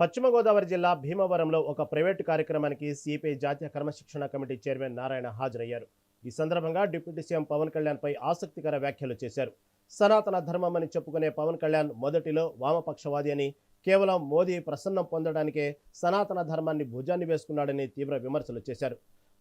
పశ్చిమ గోదావరి జిల్లా భీమవరంలో ఒక ప్రైవేటు కార్యక్రమానికి సిపిఐ జాతీయ క్రమశిక్షణ కమిటీ చైర్మన్ నారాయణ హాజరయ్యారు. ఈ సందర్భంగా డిప్యూటీ సీఎం పవన్ కళ్యాణ్ పై ఆసక్తికర వ్యాఖ్యలు చేశారు. సనాతన ధర్మం అని చెప్పుకునే పవన్ కళ్యాణ్ మొదటిలో వామపక్షవాది అని కేవలం మోదీ ప్రసన్నం పొందడానికే సనాతన ధర్మాన్ని భుజాన్ని వేసుకున్నాడని తీవ్ర విమర్శలు చేశారు.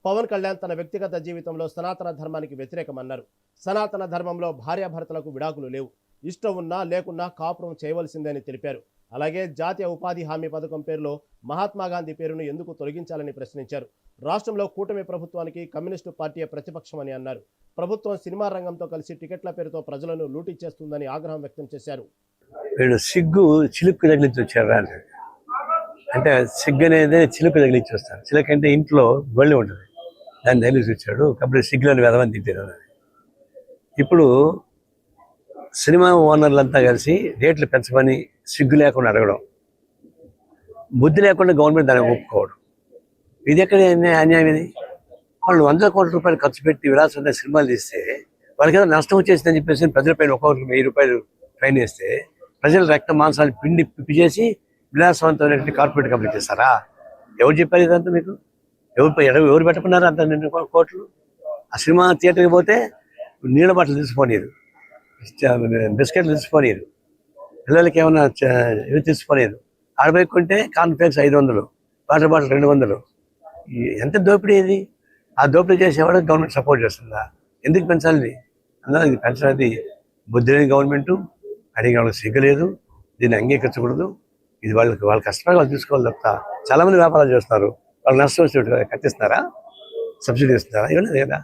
పవన్ కళ్యాణ్ తన వ్యక్తిగత జీవితంలో సనాతన ధర్మానికి వ్యతిరేకమన్నారు. సనాతన ధర్మంలో భార్యాభర్తలకు విడాకులు లేవు. ఇష్టం ఉన్నా లేకున్నా కాపురం చేయవలసిందని తెలిపారు. అలాగే జాతీయ ఉపాధి హామీ పథకం పేరులో మహాత్మా గాంధీ పేరును ఎందుకు తొలగించాలని ప్రశ్నించారు. రాష్ట్రంలో కూటమి ప్రభుత్వానికి కమ్యూనిస్టు పార్టీ ప్రతిపక్షమని అన్నారు. ప్రభుత్వం సినిమా రంగంతో కలిసి టికెట్ల పేరుతో ప్రజలను లూటీ చేస్తుందని ఆగ్రహం వ్యక్తం చేశారు. వీడు సిగ్గు చిలుక్కు తగిలించి వచ్చారు అంటే సిగ్గు అనేది చిలుకు తగిలించి వస్తారు. చిలుక అంటే ఇంట్లో గొళ్ళి ఉంటుంది. దాన్ని తగిలించి వచ్చాడు. కాబట్టి సిగ్గులోని వెదవని తింటారు ఇప్పుడు సినిమా ఓనర్లంతా కలిసి రేట్లు పెంచమని సిగ్గు లేకుండా అడగడం బుద్ధి లేకుండా గవర్నమెంట్ దాన్ని ఒప్పుకోవడం. ఇది ఎక్కడ అన్యాయం ఇది? వాళ్ళు వందల కోట్ల రూపాయలు ఖర్చు పెట్టి విలాసంగా సినిమాలు తీస్తే వాళ్ళకి ఏదో నష్టం వచ్చేసిందని చెప్పేసి ప్రజలపైన ఒక్కొక్కరికి వెయ్యి రూపాయలు ఫైన్ వేస్తే ప్రజల రక్త మాంసాలు పిండి పిప్పి చేసి విలాసవంతమైనటువంటి కార్పొరేట్ కంపెనీ చేస్తారా? ఎవరు చెప్పారు ఇదంతా మీకు? ఎవరు ఎవరు ఎవరు పెట్టుకున్నారు అంత నిండు కోట్లు? ఆ సినిమా థియేటర్కి పోతే నీళ్ళ బట్టలు తీసుకోనిరు బిస్కెట్లు తీసుకోనిరు పిల్లలకి ఏమైనా ఇవి తీసుకోనిరు ఆడబోయి కొంటే కాన్ఫ్లెక్స్ ఐదు వందలు వాటర్ బాటిల్ రెండు వందలు ఎంత దోపిడీ ఇది? ఆ దోపిడీ చేసేవాడు గవర్నమెంట్ సపోర్ట్ చేస్తుందా? ఎందుకు పెంచాలి ఇది? అందులో ఇది పెంచడానికి బుద్ధి లేని గవర్నమెంట్ అడిగిన వాళ్ళకి సిగ్గలేదు దీన్ని అంగీకరించకూడదు. ఇది వాళ్ళకి వాళ్ళ కష్టపడి వాళ్ళు తీసుకోవాలి తప్ప చాలా మంది వ్యాపారాలు చేస్తున్నారు. వాళ్ళు నష్టం వచ్చేట్టు కట్టిస్తున్నారా? సబ్సిడీ ఇస్తున్నారా? ఇవ్వలేదు కదా.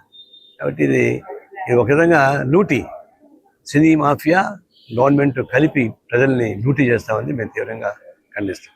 కాబట్టి ఇది ఇది ఒక విధంగా లూటీ. సినీ మాఫియా గవర్నమెంట్ కలిపి ప్రజల్ని డ్యూటీ చేస్తామని మేము తీవ్రంగా ఖండిస్తాం